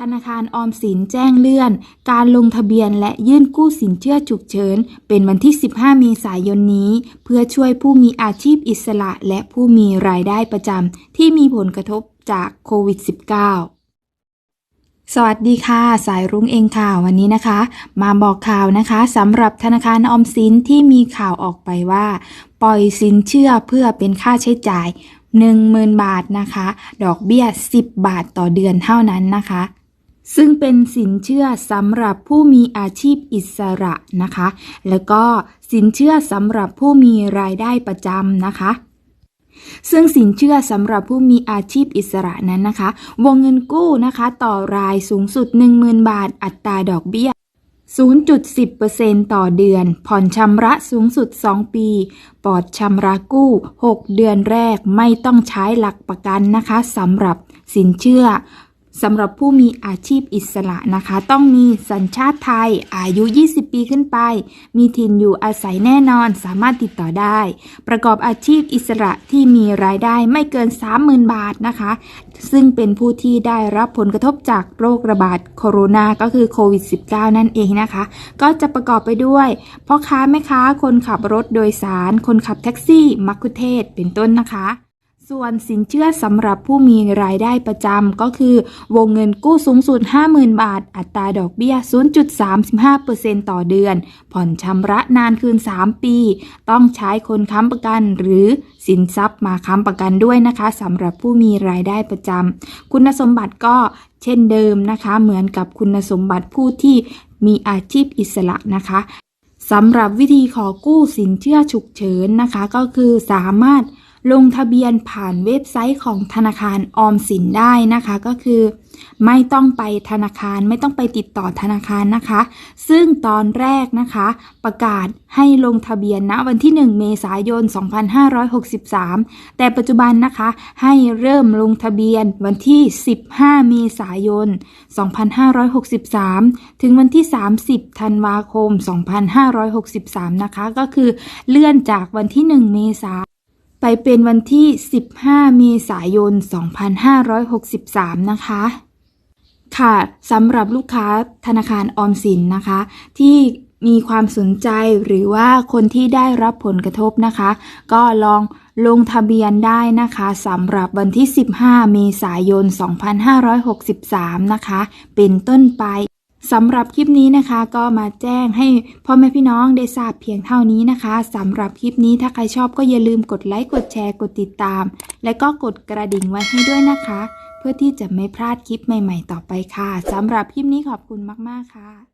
ธนาคารออมสินแจ้งเลื่อน การลงทะเบียนและยื่นกู้สินเชื่อฉุกเฉิน เป็นวันที่ 15 เมษายนนี้ เพื่อช่วยผู้มีอาชีพอิสระและผู้มีรายได้ประจำที่มีผลกระทบจากโควิด -19 สวัสดีค่ะ สายรุ้งเองค่ะวันนี้นะคะ มาบอกข่าวนะคะสำหรับธนาคารออมสินที่มีข่าวออกไปว่า ปล่อยสินเชื่อเพื่อเป็นค่าใช้จ่าย 10,000 บาทนะคะ ดอกเบี้ย 10 บาทต่อเดือนเท่านั้นนะคะ ซึ่งเป็นสินเชื่อสำหรับผู้มีอาชีพอิสระนะคะ แล้วก็สินเชื่อสำหรับผู้มีรายได้ประจำนะคะ ซึ่งสินเชื่อสำหรับผู้มีอาชีพอิสระนั้นนะคะ วงเงินกู้นะคะต่อรายสูงสุด 10,000 บาท อัตราดอกเบี้ย0.10%ต่อเดือน ผ่อนชำระสูงสุด 2 ปี ปลอดชำระกู้ 6 เดือนแรกไม่ต้องใช้หลักประกันนะคะสำหรับสินเชื่อ สำหรับผู้มีอาชีพอิสระนะคะ ต้องมีสัญชาติไทย อายุ 20 ปีขึ้นไป มีถิ่นอยู่อาศัยแน่นอนสามารถติดต่อได้ ประกอบอาชีพอิสระที่มีรายได้ไม่เกิน 30,000 บาทนะคะ ซึ่งเป็นผู้ที่ได้รับผลกระทบจากโรคระบาดโคโรนาก็คือโควิด -19 นั่นเองนะคะ ก็จะประกอบไปด้วยพ่อค้าแม่ค้าคนขับรถโดยสาร คนขับแท็กซี่ มัคคุเทศก์เป็นต้นนะคะ ส่วนสินเชื่อสำหรับผู้มีรายได้ประจำก็คือ วงเงินกู้สูงสุด 50,000 บาท อัตราดอกเบี้ย 0.35%ต่อเดือน ผ่อนชำระนานคืน 3 ปี ต้องใช้คนค้ำประกันหรือสินทรัพย์มาค้ำประกันด้วยนะคะสำหรับผู้มีรายได้ประจำคุณสมบัติก็เช่นเดิมนะคะ เหมือนกับคุณสมบัติผู้ที่มีอาชีพอิสระนะคะสำหรับวิธีขอกู้สินเชื่อฉุกเฉินนะคะ ก็คือสามารถ ลงทะเบียนผ่านเว็บไซต์ของธนาคารออมสินได้นะคะ ก็คือ ไม่ต้องไปธนาคารไม่ต้องไปติดต่อธนาคารนะคะ ซึ่งตอนแรกนะคะ ประกาศให้ลงทะเบียนณวันที่ 1 เมษายน 2563 แต่ปัจจุบันนะคะ ให้เริ่มลงทะเบียนวันที่ 15 เมษายน 2563 ถึงวันที่ 30 ธันวาคม 2563 นะคะ ก็คือเลื่อนจากวันที่ 1 เมษายน ไปเป็นวันที่ 15 เมษายน 2563 นะคะ ค่ะสำหรับลูกค้าธนาคารออมสินนะคะ ที่มีความสนใจหรือว่าคนที่ได้รับผลกระทบนะคะ ก็ลองลงทะเบียนได้นะคะสำหรับวันที่ 15 เมษายน 2563 นะคะ เป็นต้นไป สำหรับคลิปนี้นะคะก็มาแจ้งให้พ่อแม่พี่น้องได้ทราบเพียงเท่านี้นะคะสำหรับคลิปนี้ถ้าใครชอบก็อย่าลืมกดไลค์กดแชร์กดติดตาม และก็กดกระดิ่งไว้ให้ด้วยนะคะ เพื่อที่จะไม่พลาดคลิปใหม่ ๆ ต่อไปค่ะสำหรับคลิปนี้ขอบคุณมากๆค่ะ